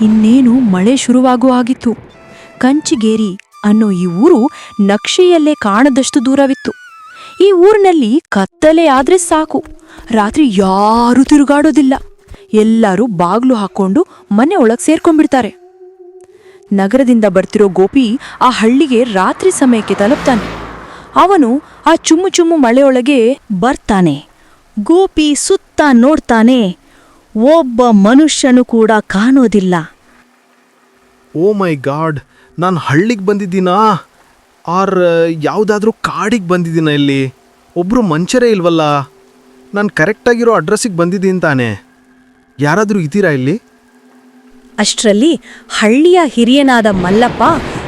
ಇನ್ನೇನು ಮಳೆ ಶುರುವಾಗುವ ಆಗಿತ್ತು. ಕಂಚಿಗೇರಿ ಅನ್ನೋ ಈ ಊರು ನಕ್ಷೆಯಲ್ಲೇ ಕಾಣದಷ್ಟು ದೂರವಿತ್ತು. ಈ ಊರಿನಲ್ಲಿ ಕತ್ತಲೆ ಆದ್ರೆ ಸಾಕು. ರಾತ್ರಿ ಯಾರೂ ತಿರುಗಾಡೋದಿಲ್ಲ. ಎಲ್ಲರೂ ಬಾಗ್ಲು ಹಾಕೊಂಡು ಮನೆ ಒಳಗೆ ಸೇರ್ಕೊಂಡ್ಬಿಡ್ತಾರೆ. ನಗರದಿಂದ ಬರ್ತಿರೋ ಗೋಪಿ ಆ ಹಳ್ಳಿಗೆ ರಾತ್ರಿ ಸಮಯಕ್ಕೆ ತಲುಪ್ತಾನೆ. ಅವನು ಆ ಚುಮ್ಮು ಚುಮ್ಮು ಮಳೆಯೊಳಗೆ ಬರ್ತಾನೆ. ಗೋಪಿ ಸುತ್ತ ನೋಡ್ತಾನೆ. ಒಬ್ಬ ಮನುಷ್ಯನು ಕೂಡ ಕಾಣೋದಿಲ್ಲ. ಓ ಮೈ ಗಾಡ್ ನಾನು ಹಳ್ಳಿಗೆ ಬಂದಿದ್ದೀನಾ? ಆರ್ ಯಾವುದಾದ್ರೂ ಕಾಡಿಗೆ ಬಂದಿದ್ದೀನ ಇಲ್ಲಿ? ಒಬ್ಬರು ಮಂಚರೇ ಇಲ್ವಲ್ಲ? ನಾನು ಕರೆಕ್ಟಾಗಿರೋ ಅಡ್ರೆಸ್ಸಿಗೆ ಬಂದಿದ್ದೀನಿ ತಾನೆ. ಯಾರಾದರೂ ಇದ್ದೀರಾ ಇಲ್ಲಿ? ಅಷ್ಟರಲ್ಲಿ ಹಳ್ಳಿಯ ಹಿರಿಯನಾದ ಮಲ್ಲಪ್ಪ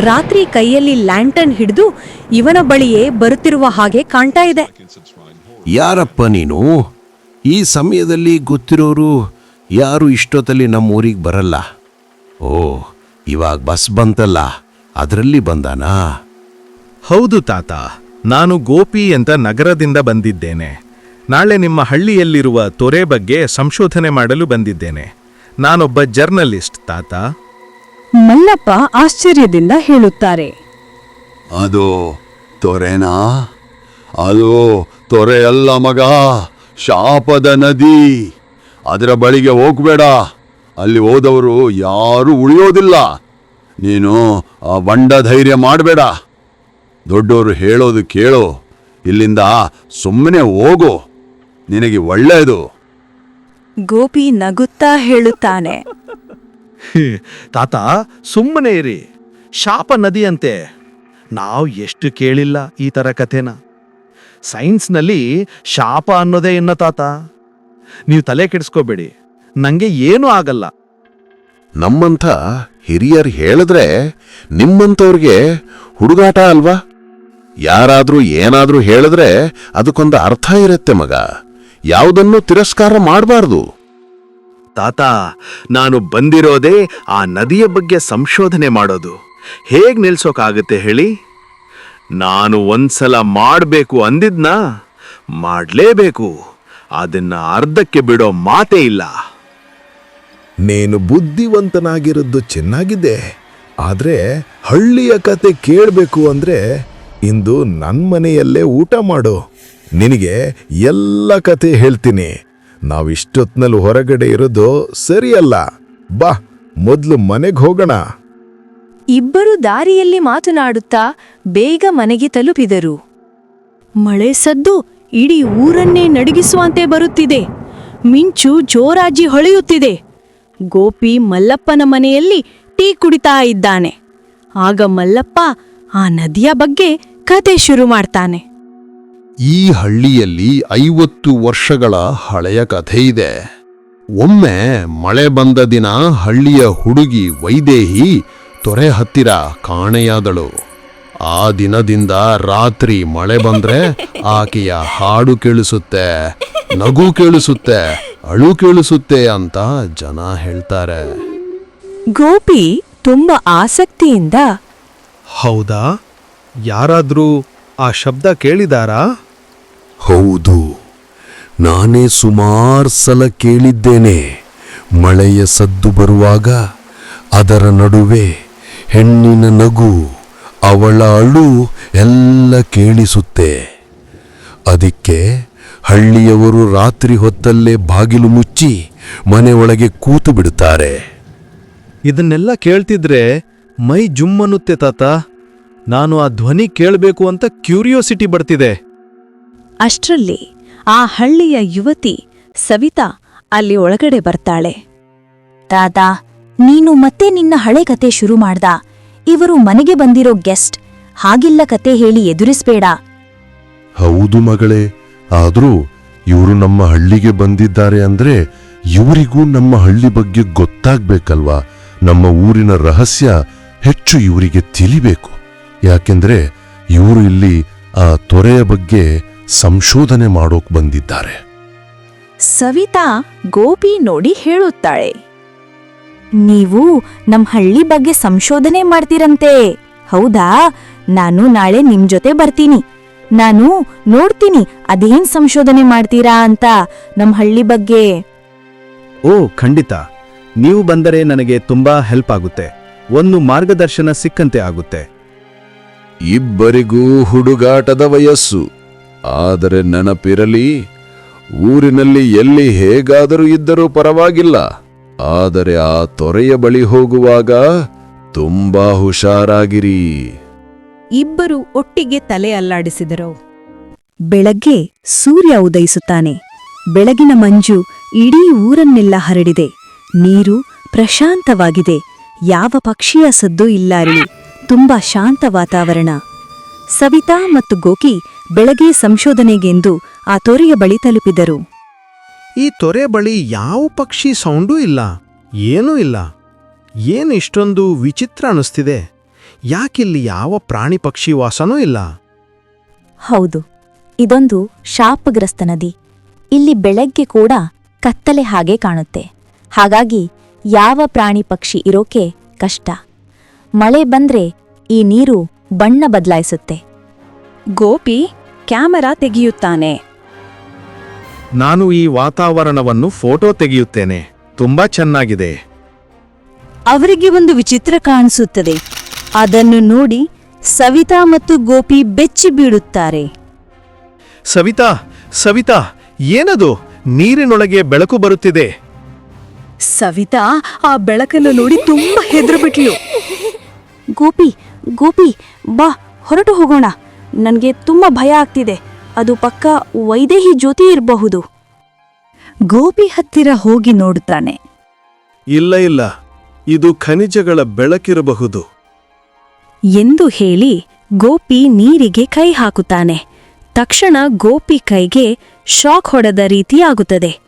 ರಾತ್ರಿ ಕೈಯಲ್ಲಿ ಲ್ಯಾಂಟನ್ ಹಿಡಿದು ಇವನ ಬಳಿಯೇ ಬರುತ್ತಿರುವ ಹಾಗೆ ಕಾಣ್ತಾ ಇದೆ. ಯಾರಪ್ಪ ನೀನು? ಈ ಸಮಯದಲ್ಲಿ ಗೊತ್ತಿರೋರು ಯಾರು ಇಷ್ಟೊತ್ತಲ್ಲಿ ನಮ್ಮ ಊರಿಗೆ ಬರಲ್ಲ. ಓ ಇವಾಗ ಬಸ್ ಬಂತಲ್ಲ ಅದರಲ್ಲಿ ಬಂದಾನಾ? ಹೌದು ತಾತ ನಾನು ಗೋಪಿ ಅಂತ ನಗರದಿಂದ ಬಂದಿದ್ದೇನೆ. ನಾಳೆ ನಿಮ್ಮ ಹಳ್ಳಿಯಲ್ಲಿರುವ ತೊರೆ ಬಗ್ಗೆ ಸಂಶೋಧನೆ ಮಾಡಲು ಬಂದಿದ್ದೇನೆ. ನಾನೊಬ್ಬ ಜರ್ನಲಿಸ್ಟ್ ತಾತ. ಮಲ್ಲಪ್ಪ ಆಶ್ಚರ್ಯದಿಂದ ಹೇಳುತ್ತಾರೆ. ಅದು ತೊರೆನಾ? ಅದು ತೊರೆಯಲ್ಲ ಮಗ. ಶಾಪದ ನದಿ. ಅದರ ಬಳಿಗೆ ಹೋಗ್ಬೇಡ. ಅಲ್ಲಿ ಹೋದವರು ಯಾರೂ ಉಳಿಯೋದಿಲ್ಲ. ನೀನು ಆ ಬಂಡ ಧೈರ್ಯ ಮಾಡಬೇಡ. ದೊಡ್ಡವರು ಹೇಳೋದು ಕೇಳು. ಇಲ್ಲಿಂದ ಸುಮ್ಮನೆ ಹೋಗು. ನಿನಗೆ ಒಳ್ಳೆಯದು. ಗೋಪಿ ನಗುತ್ತಾ ಹೇಳುತ್ತಾನೆ. ತಾತ ಸುಮ್ಮನೆ ಇರಿ. ಶಾಪ ನದಿಯಂತೆ. ನಾವು ಎಷ್ಟು ಕೇಳಿಲ್ಲ ಈ ಥರ ಕಥೆನ. ಸೈನ್ಸ್ನಲ್ಲಿ ಶಾಪ ಅನ್ನೋದೇ ಎನ್ನ ತಾತ? ನೀವು ತಲೆ ಕೆಡಿಸ್ಕೋಬೇಡಿ. ನಂಗೆ ಏನೂ ಆಗಲ್ಲ. ನಮ್ಮಂಥ ಹಿರಿಯರು ಹೇಳಿದ್ರೆ ನಿಮ್ಮಂಥವ್ರಿಗೆ ಹುಡುಗಾಟ ಅಲ್ವಾ? ಯಾರಾದರೂ ಏನಾದರೂ ಹೇಳಿದ್ರೆ ಅದಕ್ಕೊಂದು ಅರ್ಥ ಇರುತ್ತೆ ಮಗ. ಯಾವುದನ್ನು ತಿರಸ್ಕಾರ ಮಾಡಬಾರ್ದು. ತಾತ ನಾನು ಬಂದಿರೋದೇ ಆ ನದಿಯ ಬಗ್ಗೆ ಸಂಶೋಧನೆ ಮಾಡೋದು. ಹೇಗೆ ನಿಲ್ಸೋಕಾಗುತ್ತೆ ಹೇಳಿ? ನಾನು ಒಂದ್ಸಲ ಮಾಡಬೇಕು ಅಂದಿದ್ನ, ಮಾಡಲೇಬೇಕು. ಅದನ್ನ ಅರ್ಧಕ್ಕೆ ಬಿಡೋ ಮಾತೇ ಇಲ್ಲ. ನೀನು ಬುದ್ಧಿವಂತನಾಗಿರೋದು ಚೆನ್ನಾಗಿದೆ. ಆದ್ರೆ ಹಳ್ಳಿಯ ಕತೆ ಕೇಳಬೇಕು ಅಂದ್ರೆ ಇಂದು ನನ್ನ ಮನೆಯಲ್ಲೇ ಊಟ ಮಾಡು. ನಿನಗೆ ಎಲ್ಲ ಕತೆ ಹೇಳ್ತೀನಿ. ನಾವಿಷ್ಟೊತ್ನಲ್ಲಿ ಹೊರಗಡೆ ಇರೋದು ಸರಿಯಲ್ಲ. ಬಾ, ಮೊದಲು ಮನೆಗೆ ಹೋಗೋಣ. ಇಬ್ಬರು ದಾರಿಯಲ್ಲಿ ಮಾತನಾಡುತ್ತಾ ಬೇಗ ಮನೆಗೆ ತಲುಪಿದರು. ಮಳೆ ಸದ್ದು ಇಡೀ ಊರನ್ನೇ ನಡುಗಿಸುವಂತೆ ಬರುತ್ತಿದೆ. ಮಿಂಚು ಜೋರಾಜಿ ಹೊಳೆಯುತ್ತಿದೆ. ಗೋಪಿ ಮಲ್ಲಪ್ಪನ ಮನೆಯಲ್ಲಿ ಟೀ ಕುಡಿತಾ ಇದ್ದಾನೆ. ಆಗ ಮಲ್ಲಪ್ಪ ಆ ನದಿಯ ಬಗ್ಗೆ ಕತೆ ಶುರು ಮಾಡ್ತಾನೆ. ಈ ಹಳ್ಳಿಯಲ್ಲಿ ಐವತ್ತು ವರ್ಷಗಳ ಹಳೆಯ ಕಥೆ ಇದೆ. ಒಮ್ಮೆ ಮಳೆ ಬಂದ ದಿನ ಹಳ್ಳಿಯ ಹುಡುಗಿ ವೈದೇಹಿ ತೊರೆ ಹತ್ತಿರ ಕಾಣೆಯಾದಳು. ಆ ದಿನದಿಂದ ರಾತ್ರಿ ಮಳೆ ಬಂದ್ರೆ ಆಕೆಯ ಹಾಡು ಕೇಳಿಸುತ್ತೆ ನಗು ಕೇಳಿಸುತ್ತೆ ಅಳು ಕೇಳಿಸುತ್ತೆ ಅಂತ ಜನ ಹೇಳ್ತಾರೆ. ಗೋಪಿ ತುಂಬಾ ಆಸಕ್ತಿಯಿಂದ ಹೌದಾ? ಯಾರಾದ್ರೂ ಆ ಶಬ್ದ ಕೇಳಿದಾರಾ? ಹೌದು ನಾನೇ ಸುಮಾರು ಸಲ ಕೇಳಿದ್ದೇನೆ. ಮಳೆಯ ಸದ್ದು ಬರುವಾಗ ಅದರ ನಡುವೆ ಹೆಣ್ಣಿನ ನಗು ಅವಳ ಅಳು ಎಲ್ಲ ಕೇಳಿಸುತ್ತೆ. ಅದಕ್ಕೆ ಹಳ್ಳಿಯವರು ರಾತ್ರಿ ಹೊತ್ತಲ್ಲೇ ಬಾಗಿಲು ಮುಚ್ಚಿ ಮನೆಯೊಳಗೆ ಕೂತು ಬಿಡುತ್ತಾರೆ. ಇದನ್ನೆಲ್ಲ ಕೇಳ್ತಿದ್ರೆ ಮೈ ಜುಮ್ ಅನ್ನುತ್ತೆ ತಾತ. ನಾನು ಆ ಧ್ವನಿ ಕೇಳಬೇಕು ಅಂತ ಕ್ಯೂರಿಯೋಸಿಟಿ ಬರ್ತಿದೆ. ಅಷ್ಟರಲ್ಲಿ ಆ ಹಳ್ಳಿಯ ಯುವತಿ ಸವಿತಾ ಅಲ್ಲಿ ಒಳಗಡೆ ಬರ್ತಾಳೆ. ದಾದಾ ನೀನು ಮತ್ತೆ ನಿನ್ನ ಹಳೆ ಕತೆ ಶುರು ಮಾಡ್ದ. ಇವರು ಮನೆಗೆ ಬಂದಿರೋ ಗೆಸ್ಟ್. ಹಾಗಿಲ್ಲ ಕತೆ ಹೇಳಿ ಎದುರಿಸ್ಬೇಡ. ಹೌದು ಮಗಳೇ. ಆದ್ರೂ ಇವರು ನಮ್ಮ ಹಳ್ಳಿಗೆ ಬಂದಿದ್ದಾರೆ ಅಂದ್ರೆ ಇವರಿಗೂ ನಮ್ಮ ಹಳ್ಳಿ ಬಗ್ಗೆ ಗೊತ್ತಾಗ್ಬೇಕಲ್ವಾ? ನಮ್ಮ ಊರಿನ ರಹಸ್ಯ ಹೆಚ್ಚು ಇವರಿಗೆ ತಿಳಿಬೇಕು. ಯಾಕೆಂದ್ರೆ ಇವರು ಇಲ್ಲಿ ಆ ತೊರೆಯ ಬಗ್ಗೆ ಸಂಶೋಧನೆ ಮಾಡೋಕ್ ಬಂದಿದ್ದಾರೆ. ಸವಿತಾ ಗೋಪಿ ನೋಡಿ ಹೇಳುತ್ತಾಳೆ. ನೀವು ನಮ್ ಹಳ್ಳಿ ಬಗ್ಗೆ ಸಂಶೋಧನೆ ಮಾಡ್ತೀರಂತೆ. ಹೌದಾ? ನಾನು ನಾಳೆ ನಿಮ್ ಜೊತೆ ಬರ್ತೀನಿ. ನಾನು ನೋಡ್ತೀನಿ ಅದೇನ್ ಸಂಶೋಧನೆ ಮಾಡ್ತೀರಾ ಅಂತ ನಮ್ ಹಳ್ಳಿ ಬಗ್ಗೆ. ಓ ಖಂಡಿತ. ನೀವು ಬಂದರೆ ನನಗೆ ತುಂಬಾ ಹೆಲ್ಪ್ ಆಗುತ್ತೆ. ಒಂದು ಮಾರ್ಗದರ್ಶನ ಸಿಕ್ಕಂತೆ ಆಗುತ್ತೆ. ಇಬ್ಬರಿಗೂ ಹುಡುಗಾಟದ ವಯಸ್ಸು. ಆದರೆ ನೆನಪಿರಲಿ ಊರಿನಲ್ಲಿ ಎಲ್ಲಿ ಹೇಗಾದರೂ ಇದ್ದರೂ ಪರವಾಗಿಲ್ಲ. ಆದರೆ ಆ ತೊರೆಯ ಬಳಿ ಹೋಗುವಾಗ ತುಂಬಾ ಹುಷಾರಾಗಿರಿ. ಇಬ್ಬರು ಒಟ್ಟಿಗೆ ತಲೆ ಅಲ್ಲಾಡಿಸಿದರು. ಬೆಳಗ್ಗೆ ಸೂರ್ಯ ಉದಯಿಸುತ್ತಾನೆ. ಬೆಳಗಿನ ಮಂಜು ಇಡೀ ಊರನ್ನೆಲ್ಲ ಹರಡಿದೆ. ನೀರು ಪ್ರಶಾಂತವಾಗಿದೆ. ಯಾವ ಪಕ್ಷಿಯ ಸದ್ದು ಇಲ್ಲ ತುಂಬಾ ಶಾಂತ ವಾತಾವರಣ. ಸವಿತಾ ಮತ್ತು ಗೋಕಿ ಬೆಳಗ್ಗೆ ಸಂಶೋಧನೆಗೆಂದು ಆ ತೊರೆಯ ಬಳಿ ತಲುಪಿದರು. ಈ ತೊರೆ ಬಳಿ ಯಾವ ಪಕ್ಷಿ ಸೌಂಡೂ ಇಲ್ಲ ಏನೂ ಇಲ್ಲ. ಏನು ಇಷ್ಟೊಂದು ವಿಚಿತ್ರ ಅನಿಸ್ತಿದೆ ಯಾಕಿಲ್ಲಿ ಯಾವ ಪ್ರಾಣಿ ಪಕ್ಷಿ ವಾಸನೂ ಇಲ್ಲ. ಹೌದು ಇದೊಂದು ಶಾಪಗ್ರಸ್ತ ನದಿ. ಇಲ್ಲಿ ಬೆಳಗ್ಗೆ ಕೂಡ ಕತ್ತಲೆ ಹಾಗೆ ಕಾಣುತ್ತೆ. ಹಾಗಾಗಿ ಯಾವ ಪ್ರಾಣಿ ಪಕ್ಷಿ ಇರೋಕೆ ಕಷ್ಟ. ಮಳೆ ಬಂದ್ರೆ ಈ ನೀರು ಬಣ್ಣ ಬದಲಾಯಿಸುತ್ತೆ. ಗೋಪಿ ಕ್ಯಾಮರಾ ತೆಗೆಯುತ್ತಾನೆ. ನಾನು ಈ ವಾತಾವರಣವನ್ನು ಫೋಟೋ ತೆಗೆಯುತ್ತೇನೆ. ತುಂಬಾ ಚೆನ್ನಾಗಿದೆ. ಅವರಿಗೆ ಒಂದು ವಿಚಿತ್ರ ಕಾಣಿಸುತ್ತದೆ. ಅದನ್ನು ನೋಡಿ ಸವಿತಾ ಮತ್ತು ಗೋಪಿ ಬೆಚ್ಚಿ ಬೀಳುತ್ತಾರೆ. ಸವಿತಾ ಸವಿತಾ ಏನದು? ನೀರಿನೊಳಗೆ ಬೆಳಕು ಬರುತ್ತಿದೆ. ಸವಿತಾ ಆ ಬೆಳಕನ್ನು ನೋಡಿ ತುಂಬಾ ಹೆದರ್ಬಿಟ್ಲು. ಗೋಪಿ ಗೋಪಿ ಬಾ ಹೊರಟು ಹೋಗೋಣ. ನನಗೆ ತುಂಬಾ ಭಯ ಆಗ್ತಿದೆ. ಅದು ಪಕ್ಕ ವೈದೇಹಿ ಜ್ಯೋತಿ ಇರಬಹುದು. ಗೋಪಿ ಹತ್ತಿರ ಹೋಗಿ ನೋಡುತ್ತಾನೆ. ಇಲ್ಲ ಇಲ್ಲ. ಇದು ಖನಿಜಗಳ ಬೆಳಕಿರಬಹುದು. ಎಂದು ಹೇಳಿ ಗೋಪಿ ನೀರಿಗೆ ಕೈ ಹಾಕುತ್ತಾನೆ. ತಕ್ಷಣ ಗೋಪಿ ಕೈಗೆ ಶಾಕ್ ಹೊಡೆದ ರೀತಿಯಾಗುತ್ತದೆ.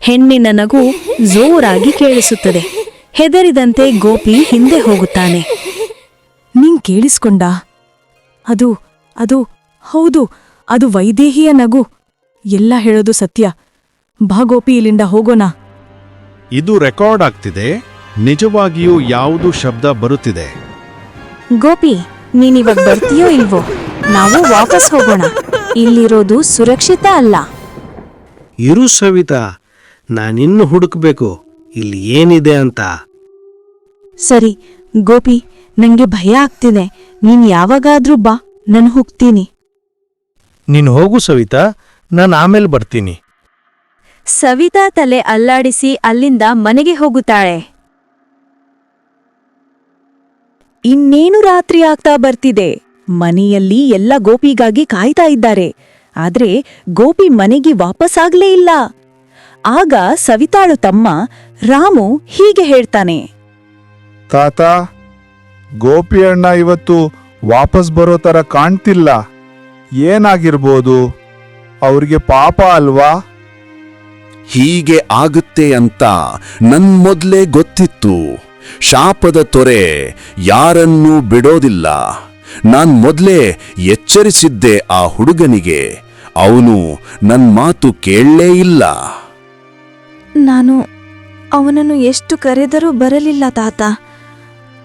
ಹೆಣ್ಣಿನ ನಗು ಜೋರಾಗಿ ಕೇಳಿಸುತ್ತದೆ. ಹೆದರಿದಂತೆ ಗೋಪಿ ಹಿಂದೆ ಹೋಗುತ್ತಾನೆ. ನಿಂಗ್ ಕೇಳಿಸ್ಕೊಂಡ? ಅದು ಅದು ಹೌದು ಅದು ವೈದೇಹಿಯ ನಗು. ಎಲ್ಲ ಹೇಳೋದು ಸತ್ಯ. ಭಾಗೋಪಿ ಇಲ್ಲಿಂದ ಹೋಗೋಣ. ಇದು ರೆಕಾರ್ಡ್ ಆಗ್ತಿದೆ. ನಿಜವಾಗಿಯೂ ಯಾವುದು ಶಬ್ದ ಬರುತ್ತಿದೆ? ಗೋಪಿ ನೀನಿವಾಗ ಬರ್ತೀಯೋ ಇಲ್ವೋ? ನಾವು ವಾಪಸ್ ಹೋಗೋಣ. ಇಲ್ಲಿರೋದು ಸುರಕ್ಷಿತ ಅಲ್ಲ. ಇರು ಸವಿತಾ ನಾನಿನ್ನು ಹುಡುಕ್ಬೇಕು. ಇಲ್ಲಿ ಏನಿದೆ ಅಂತ? ಸರಿ ಗೋಪಿ ನಂಗೆ ಭಯ ಆಗ್ತಿದೆ. ನೀನ್ ಯಾವಾಗಾದ್ರೂ ಬಾ ನಾನು ಹೋಗ್ತೀನಿ. ನೀನು ಹೋಗು ಸವಿತಾ ನಾನು ಆಮೇಲೆ ಬರ್ತೀನಿ. ಸವಿತಾ ತಲೆ ಅಲ್ಲಾಡಿಸಿ ಅಲ್ಲಿಂದ ಮನೆಗೆ ಹೋಗುತ್ತಾಳೆ. ಇನ್ನೇನು ರಾತ್ರಿ ಆಗ್ತಾ ಬರ್ತಿದೆ? ಮನೆಯಲ್ಲಿ ಎಲ್ಲ ಗೋಪಿಗಾಗಿ ಕಾಯ್ತಾ ಇದ್ದಾರೆ. ಆದ್ರೆ ಗೋಪಿ ಮನೆಗೆ ವಾಪಸ್ಸಾಗ್ಲೇ ಇಲ್ಲ. ಆಗ ಸವಿತಾಳು ತಮ್ಮ ರಾಮು ಹೀಗೆ ಹೇಳ್ತಾನೆ. ತಾತ ಗೋಪಿ ಅಣ್ಣ ಇವತ್ತು ವಾಪಸ್ ಬರೋ ತರ ಕಾಣ್ತಿಲ್ಲ. ಏನಾಗಿರ್ಬೋದು? ಅವ್ರಿಗೆ ಪಾಪ ಅಲ್ವಾ? ಹೀಗೆ ಆಗುತ್ತೆ ಅಂತ ನನ್ ಮೊದ್ಲೇ ಗೊತ್ತಿತ್ತು. ಶಾಪದ ತೊರೆ ಯಾರನ್ನೂ ಬಿಡೋದಿಲ್ಲ. ನಾನ್ ಮೊದ್ಲೇ ಎಚ್ಚರಿಸಿದ್ದೆ ಆ ಹುಡುಗನಿಗೆ. ಅವನು ನನ್ ಮಾತು ಕೇಳಲೇ ಇಲ್ಲ. ನಾನು ಅವನನ್ನು ಎಷ್ಟು ಕರೆದರೂ ಬರಲಿಲ್ಲ ತಾತ.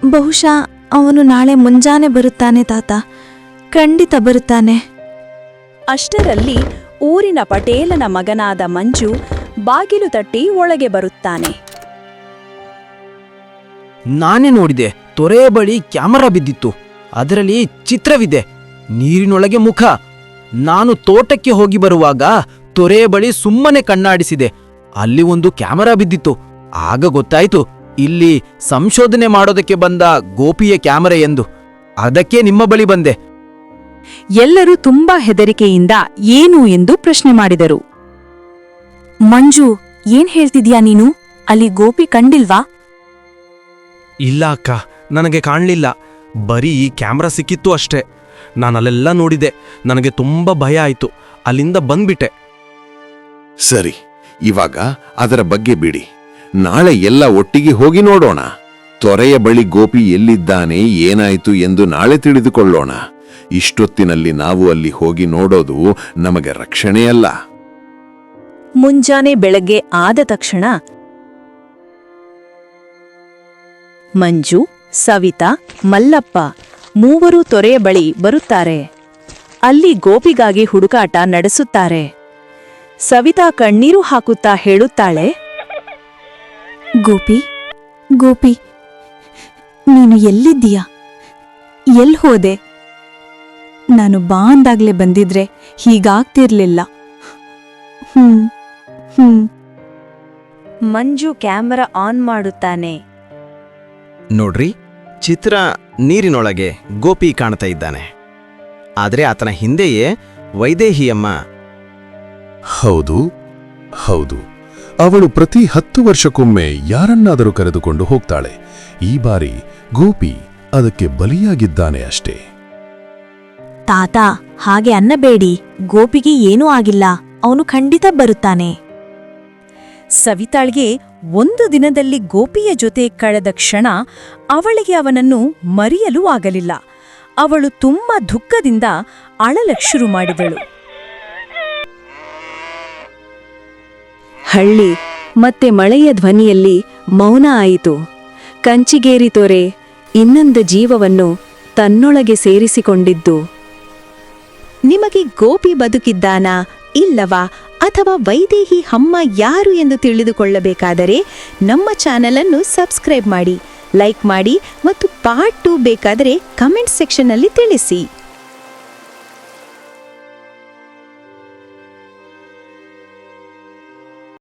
ಬಹುಶಃ ಅವನು ನಾಳೆ ಮುಂಜಾನೆ ಬರುತ್ತಾನೆ ತಾತ. ಖಂಡಿತ ಬರುತ್ತಾನೆ. ಅಷ್ಟರಲ್ಲಿ ಊರಿನ ಪಟೇಲನ ಮಗನಾದ ಮಂಜು ಬಾಗಿಲು ತಟ್ಟಿ ಒಳಗೆ ಬರುತ್ತಾನೆ. ನಾನೇ ನೋಡಿದೆ ತೊರೆ ಬಳಿ ಕ್ಯಾಮರಾ ಬಿದ್ದಿತ್ತು. ಅದರಲ್ಲಿ ಚಿತ್ರವಿದೆ ನೀರಿನೊಳಗೆ ಮುಖ. ನಾನು ತೋಟಕ್ಕೆ ಹೋಗಿ ಬರುವಾಗ ತೊರೆ ಬಳಿ ಸುಮ್ಮನೆ ಕಣ್ಣಾಡಿಸಿದೆ ಅಲ್ಲಿ ಒಂದು ಕ್ಯಾಮರಾ ಬಿದ್ದಿತ್ತು. ಆಗ ಗೊತ್ತಾಯ್ತು ಇಲ್ಲಿ ಸಂಶೋಧನೆ ಮಾಡೋದಕ್ಕೆ ಬಂದ ಗೋಪಿಯ ಕ್ಯಾಮರಾ ಎಂದು. ಅದಕ್ಕೆ ನಿಮ್ಮ ಬಳಿ ಬಂದೆ. ಎಲ್ಲರೂ ತುಂಬಾ ಹೆದರಿಕೆಯಿಂದ ಏನು ಎಂದು ಪ್ರಶ್ನೆ ಮಾಡಿದರು. ಮಂಜು ಏನ್ ಹೇಳ್ತಿದ್ಯಾ ನೀನು? ಅಲ್ಲಿ ಗೋಪಿ ಕಂಡಿಲ್ವಾ? ಇಲ್ಲ ಅಕ್ಕ ನನಗೆ ಕಾಣಲಿಲ್ಲ. ಬರೀ ಕ್ಯಾಮ್ರಾ ಸಿಕ್ಕಿತ್ತು ಅಷ್ಟೇ. ನಾನಲ್ಲೆಲ್ಲ ನೋಡಿದೆ. ನನಗೆ ತುಂಬ ಭಯ ಆಯಿತು. ಅಲ್ಲಿಂದ ಬಂದ್ಬಿಟ್ಟೆ. ಸರಿ ಇವಾಗ ಅದರ ಬಗ್ಗೆ ಬಿಡಿ. ನಾಳೆ ಎಲ್ಲ ಒಟ್ಟಿಗೆ ಹೋಗಿ ನೋಡೋಣ. ತೊರೆಯ ಬಳಿ ಗೋಪಿ ಎಲ್ಲಿದ್ದಾನೆ ಏನಾಯಿತು ಎಂದು ನಾಳೆ ತಿಳಿದುಕೊಳ್ಳೋಣ. ಇಷ್ಟೊತ್ತಿನಲ್ಲಿ ನಾವು ಅಲ್ಲಿ ಹೋಗಿ ನೋಡೋದು ನಮಗೆ ರಕ್ಷಣೆಯಲ್ಲ. ಮುಂಜಾನೆ ಬೆಳಗ್ಗೆ ಆದ ತಕ್ಷಣ ಮಂಜು, ಸವಿತಾ, ಮಲ್ಲಪ್ಪ ಮೂವರು ತೊರೆಯ ಬಳಿ ಬರುತ್ತಾರೆ. ಅಲ್ಲಿ ಗೋಪಿಗಾಗಿ ಹುಡುಕಾಟ ನಡೆಸುತ್ತಾರೆ. ಸವಿತಾ ಕಣ್ಣೀರು ಹಾಕುತ್ತಾ ಹೇಳುತ್ತಾಳೆ, ಗೋಪಿ ಗೋಪಿ, ನೀನು ಎಲ್ಲಿದ್ದೀಯಾ? ಎಲ್ಲಿ ಹೋದೆ? ನಾನು ಬಾ ಅಂದಾಗ್ಲೇ ಬಂದಿದ್ರೆ ಹೀಗಾಗ್ತಿರ್ಲಿಲ್ಲ. ಹ್ಮ್ ಹ್ಮ್. ಮಂಜು ಕ್ಯಾಮರಾ ಆನ್ ಮಾಡುತ್ತಾನೆ. ನೋಡ್ರಿ ಚಿತ್ರ ನೀರಿನೊಳಗೆ ಗೋಪಿ ಕಾಣ್ತಾ ಇದ್ದಾನೆ. ಆದರೆ ಆತನ ಹಿಂದೆಯೇ ವೈದೇಹಿಯಮ್ಮ. ಹೌದು ಹೌದು. ಅವಳು ಪ್ರತಿ ಹತ್ತು ವರ್ಷಕ್ಕೊಮ್ಮೆ ಯಾರನ್ನಾದರೂ ಕರೆದುಕೊಂಡು ಹೋಗ್ತಾಳೆ. ಈ ಬಾರಿ ಗೋಪಿ ಅದಕ್ಕೆ ಬಲಿಯಾಗಿದ್ದಾನೆ ಅಷ್ಟೇ. ತಾತ, ಹಾಗೆ ಅನ್ನಬೇಡಿ ಗೋಪಿಗೆ ಏನೂ ಆಗಿಲ್ಲ, ಅವನು ಖಂಡಿತ ಬರುತ್ತಾನೆ. ಸವಿತಾಳ್ಗೆ ಒಂದು ದಿನದಲ್ಲಿ ಗೋಪಿಯ ಜೊತೆ ಕಳೆದ ಕ್ಷಣ ಅವಳಿಗೆ ಅವನನ್ನು ಮರೆಯಲು ಆಗಲಿಲ್ಲ. ಅವಳು ತುಂಬ ದುಃಖದಿಂದ ಅಳಲಕ್ ಶುರು ಮಾಡಿದಳು. ಹಳ್ಳಿ, ಮತ್ತೆ ಮಳೆಯ ಧ್ವನಿಯಲ್ಲಿ ಮೌನ ಆಯಿತು. ಕಂಚಿಗೇರಿ ತೊರೆ ಇನ್ನೊಂದು ಜೀವವನ್ನು ತನ್ನೊಳಗೆ ಸೇರಿಸಿಕೊಂಡಿದ್ದು. ನಿಮಗೆ ಗೋಪಿ ಬದುಕಿದ್ದಾನಾ ಇಲ್ಲವಾ ಅಥವಾ ವೈದೇಹಿ ಅಮ್ಮ ಯಾರು ಎಂದು ತಿಳಿದುಕೊಳ್ಳಬೇಕಾದರೆ ನಮ್ಮ ಚಾನಲನ್ನು ಸಬ್ಸ್ಕ್ರೈಬ್ ಮಾಡಿ, ಲೈಕ್ ಮಾಡಿ ಮತ್ತು ಪಾರ್ಟ್ ಟು ಬೇಕಾದರೆ ಕಮೆಂಟ್ ಸೆಕ್ಷನ್ನಲ್ಲಿ ತಿಳಿಸಿ.